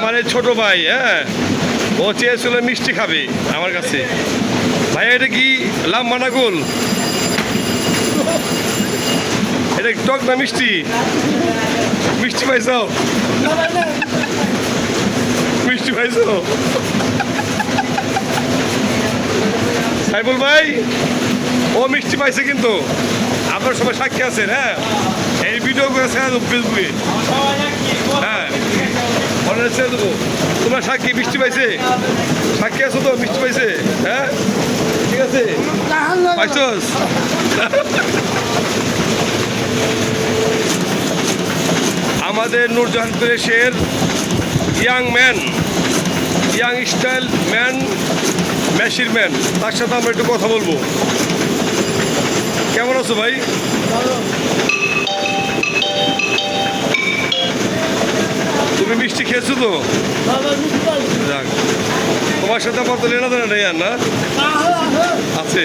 আমার এই ছোট ভাই হ্যাঁ? ও চেয়েছিল মিষ্টি খাবে আমার কাছে। ভাই, এটা কি লাম মানাকুল এটা টক না মিষ্টি? মিষ্টি পাইছো? মিষ্টি পাইছো? সাইবুল ভাই, ও মিষ্টি পাইছে কিন্তু। আপনার সবাই সাক্ষী আছেন হ্যাঁ? এই ভিডিও করে ছেড়ে ফেসবুকে ছেড়ে দেবো। তোমার সাক্ষী মিষ্টি পাইছে? সাক্ষী আছো তো? মিষ্টি পাইছে? হ্যাঁ? ঠিক আছে। আমাদের নূরজাহান প্রেসের young man, young style man মেশির man, তার সাথে আমরা একটু কথা বলব। কেমন আছো ভাই? তুমি তো? যাক। তোমার সাথে কত লেনা দেনা নেই আর না? আছে।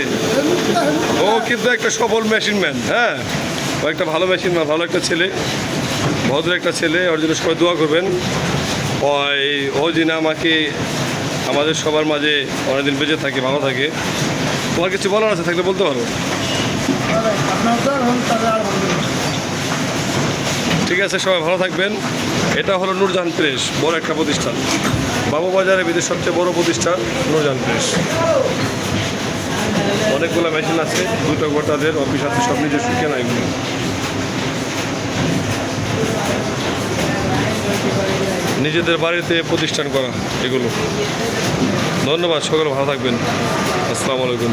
ও কিন্তু একটা সফল মেশিন ম্যান হ্যাঁ? ও একটা ভালো মেশিন ম্যান ভালো একটা ছেলে। ভদ্র একটা ছেলে, ওর জন্য সবাই দোয়া করবেন। ওই, ও যিনি আমাকে, আমাদের সবার মাঝে অনেকদিন বেঁচে থাকে, ভালো থাকে, তোমার কিছু বলার আছে থাকলে বলতে পারো? ঠিক আছে, সবাই ভালো থাকবেন। এটা হলো নূরজাহান প্রেস, বড় একটা প্রতিষ্ঠান। বাবু বাজারে বিদেশ সবচেয়ে বড় প্রতিষ্ঠান নূরজাহান প্রেস। অনেকগুলো মেশিন আছে, দুটো গোটাদের অফিস আছে, সব নিজস্ব কেনা এগুলো। নিজেদের বাড়িতে প্রতিষ্ঠান করা, এগুলো। ধন্যবাদ, সকলে ভালো থাকবেন। আসসালামু আলাইকুম।